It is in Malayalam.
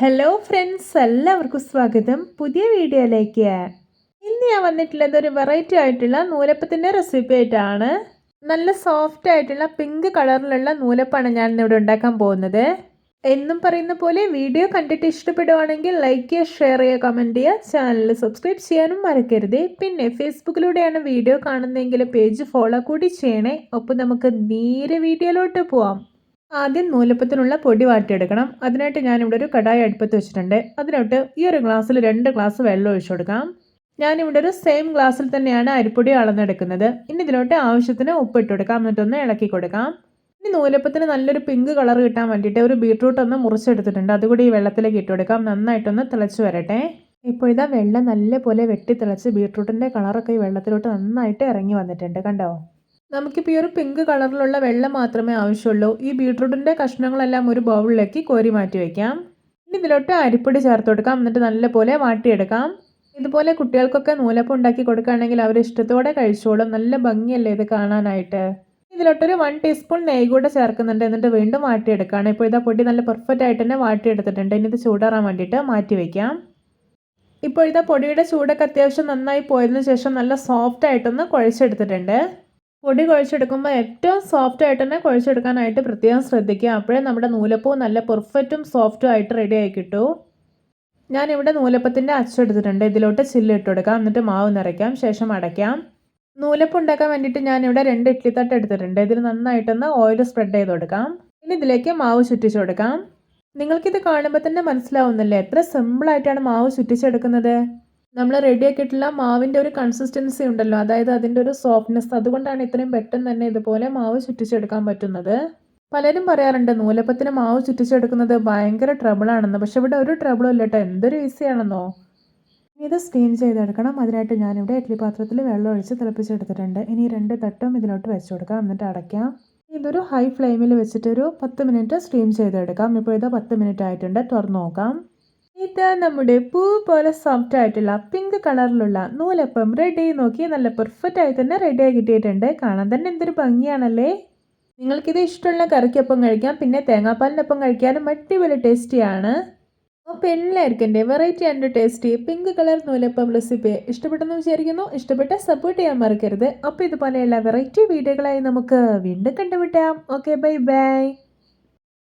ഹലോ ഫ്രണ്ട്സ് എല്ലാവർക്കും സ്വാഗതം. പുതിയ വീഡിയോയിലേക്ക്. ഇന്ന് ഞാൻ വന്നിട്ടുള്ളത് ഒരു വെറൈറ്റി ആയിട്ടുള്ള നൂലപ്പത്തിന്റെ റെസിപ്പി ആയിട്ടാണ്. നല്ല സോഫ്റ്റ് ആയിട്ടുള്ള പിങ്ക് കളറിലുള്ള നൂലപ്പാണ് ഞാൻ ഇന്നിവിടെ ഉണ്ടാക്കാൻ പോകുന്നത്. എന്നും പറയുന്ന പോലെ വീഡിയോ കണ്ടിട്ട് ഇഷ്ടപ്പെടുവാണെങ്കിൽ ലൈക്ക് ചെയ്യുക ഷെയർ ചെയ്യുക കമന്റ് ചെയ്യുക. ചാനൽ സബ്സ്ക്രൈബ് ചെയ്യാനും മറക്കരുത്. പിന്നെ ഫേസ്ബുക്കിലൂടെയാണ് വീഡിയോ കാണുന്നതെങ്കിൽ പേജ് ഫോളോ കൂടി ചെയ്യണേ. ഒപ്പം നമുക്ക് നേരെ വീഡിയോയിലോട്ട് പോവാം. ആദ്യം നൂലപ്പത്തിനുള്ള പൊടി വാട്ടിയെടുക്കണം. അതിനായിട്ട് ഞാനിവിടെ ഒരു കടായി അടുപ്പത്ത് വെച്ചിട്ടുണ്ട്. അതിലോട്ട് ഈ ഒരു ഗ്ലാസ്സിൽ രണ്ട് ഗ്ലാസ് വെള്ളം ഒഴിച്ചു കൊടുക്കാം. ഞാനിവിടെ ഒരു സെയിം ഗ്ലാസ്സിൽ തന്നെയാണ് അരിപ്പൊടി അളന്നെടുക്കുന്നത്. ഇനി ഇതിലോട്ട് ആവശ്യത്തിന് ഉപ്പിട്ട് കൊടുക്കാം. എന്നിട്ടൊന്ന് ഇളക്കി കൊടുക്കാം. ഇനി നൂലപ്പത്തിന് നല്ലൊരു പിങ്ക് കളർ കിട്ടാൻ വേണ്ടിയിട്ട് ഒരു ബീട്രൂട്ട് ഒന്ന് മുറിച്ചെടുത്തിട്ടുണ്ട്. അതുകൂടി ഈ വെള്ളത്തിലേക്ക് ഇട്ട് കൊടുക്കാം. നന്നായിട്ടൊന്ന് തിളച്ച് വരട്ടെ. ഇപ്പോൾ ഇതാ വെള്ളം നല്ലപോലെ വെട്ടി തിളച്ച് ബീട്രൂട്ടിന്റെ കളറൊക്കെ ഈ വെള്ളത്തിലോട്ട് നന്നായിട്ട് ഇറങ്ങി വന്നിട്ടുണ്ട്. കണ്ടോ? നമുക്കിപ്പോൾ ഈ ഒരു പിങ്ക് കളറിലുള്ള വെള്ളം മാത്രമേ ആവശ്യമുള്ളൂ. ഈ ബീട്രൂട്ടിന്റെ കഷ്ണങ്ങളെല്ലാം ഒരു ബൗളിലേക്ക് കോരി മാറ്റി വയ്ക്കാം ഇനി ഇതിലോട്ട് അരിപ്പൊടി ചേർത്ത് കൊടുക്കാം. എന്നിട്ട് നല്ലപോലെ വാട്ടിയെടുക്കാം. ഇതുപോലെ കുട്ടികൾക്കൊക്കെ നൂലപ്പം ഉണ്ടാക്കി കൊടുക്കുകയാണെങ്കിൽ അവർ ഇഷ്ടത്തോടെ കഴിച്ചോളും. നല്ല ഭംഗിയല്ലേ ഇത് കാണാനായിട്ട്. ഇതിലോട്ടൊരു വൺ ടീസ്പൂൺ നെയ്യ് കൂടെ ചേർക്കുന്നുണ്ട്. എന്നിട്ട് വീണ്ടും വാട്ടിയെടുക്കുകയാണ്. ഇപ്പോൾ ഇതാ പൊടി നല്ല പെർഫെക്റ്റ് ആയിട്ട് തന്നെ വാട്ടിയെടുത്തിട്ടുണ്ട്. ഇനി ഇത് ചൂടാറാൻ വേണ്ടിയിട്ട് മാറ്റി വയ്ക്കാം ഇപ്പോൾ ഇതാ പൊടിയുടെ ചൂടൊക്കെ അത്യാവശ്യം നന്നായി പോയതിനു ശേഷം നല്ല സോഫ്റ്റ് ആയിട്ടൊന്ന് കുഴച്ചെടുത്തിട്ടുണ്ട്. പൊടി കുഴച്ചെടുക്കുമ്പോൾ ഏറ്റവും സോഫ്റ്റ് ആയിട്ട് തന്നെ കുഴച്ചെടുക്കാനായിട്ട് പ്രത്യേകം ശ്രദ്ധിക്കുക. അപ്പോഴേ നമ്മുടെ നൂലപ്പൂ നല്ല പെർഫെക്റ്റും സോഫ്റ്റും ആയിട്ട് റെഡി ആയി കിട്ടൂ. ഞാനിവിടെ നൂലപ്പത്തിന്റെ അച്ചെടുത്തിട്ടുണ്ട് ഇതിലോട്ട് ചില്ലിട്ട് കൊടുക്കാം. എന്നിട്ട് മാവ് നിറയ്ക്കാം. ശേഷം അടയ്ക്കാം. നൂലപ്പം ഉണ്ടാക്കാൻ വേണ്ടിയിട്ട് ഞാനിവിടെ രണ്ട് ഇഡ്ഡലി തട്ട് എടുത്തിട്ടുണ്ട്. ഇതിൽ നന്നായിട്ടൊന്ന് ഓയിൽ സ്പ്രെഡ് ചെയ്ത് കൊടുക്കാം. ഇനി ഇതിലേക്ക് മാവ് ചുറ്റിച്ച് കൊടുക്കാം. നിങ്ങൾക്കിത് കാണുമ്പോൾ തന്നെ മനസ്സിലാവുന്നില്ലേ? എത്ര സിമ്പിളായിട്ടാണ് മാവ് ചുറ്റിച്ചെടുക്കുന്നത്. നമ്മൾ റെഡിയാക്കിയിട്ടുള്ള മാവിന്റെ ഒരു കൺസിസ്റ്റൻസി ഉണ്ടല്ലോ. അതായത് അതിന്റെ ഒരു സോഫ്റ്റ്നെസ് അതുകൊണ്ടാണ് ഇത്രയും പെട്ടെന്ന് തന്നെ ഇതുപോലെ മാവ് ചുറ്റിച്ചെടുക്കാൻ പറ്റുന്നത്. പലരും പറയാറുണ്ട് നൂലപ്പത്തിന് മാവ് ചുറ്റിച്ചെടുക്കുന്നത് ഭയങ്കര ട്രബിൾ ആണെന്ന്. പക്ഷെ ഇവിടെ ഒരു ട്രബിളും ഇല്ല കേട്ടോ എന്തൊരു ഈസിയാണെന്നോ ഇത് സ്റ്റീം ചെയ്തെടുക്കണം. അതിനായിട്ട് ഞാനിവിടെ ഇഡ്ഡലി പാത്രത്തിൽ വെള്ളം ഒഴിച്ച് തിളപ്പിച്ചെടുത്തിട്ടുണ്ട്. ഇനി രണ്ട് തട്ടും ഇതിലോട്ട് വെച്ച് കൊടുക്കാം. എന്നിട്ട് അടയ്ക്കാം. ഇതൊരു ഹൈ ഫ്ലെയിമിൽ വെച്ചിട്ട് ഒരു പത്ത് മിനിറ്റ് സ്റ്റീം ചെയ്തെടുക്കാം. ഇപ്പോൾ ഇത് പത്ത് മിനിറ്റ് ആയിട്ടുണ്ട്. തുറന്നു നോക്കാം. ഇത് നമ്മുടെ പൂ പോലെ സോഫ്റ്റ് ആയിട്ടുള്ള പിങ്ക് കളറിലുള്ള നൂലപ്പം റെഡി നോക്കി. നല്ല പെർഫെക്റ്റ് ആയി തന്നെ റെഡിയായി കിട്ടിയിട്ടുണ്ട്. കാണാൻ തന്നെ എന്തൊരു ഭംഗിയാണല്ലേ? നിങ്ങൾക്കിത് ഇഷ്ടമുള്ള കറിക്കൊപ്പം കഴിക്കാം. പിന്നെ തേങ്ങാപ്പാലിനൊപ്പം കഴിക്കാനും അടിപൊളി ടേസ്റ്റിയാണ് അപ്പോൾ എല്ലാവർക്കും എന്റെ variety and tasty pink colour noolappam recipe ഇഷ്ടപ്പെട്ടെന്ന് വിചാരിക്കുന്നു. ഇഷ്ടപ്പെട്ട സപ്പോർട്ട് ചെയ്യാൻ മറക്കരുത്. അപ്പോൾ ഇതുപോലെയുള്ള വെറൈറ്റി വീഡിയോകളായി നമുക്ക് വീണ്ടും കണ്ടുമുട്ടാം. Okay bye bye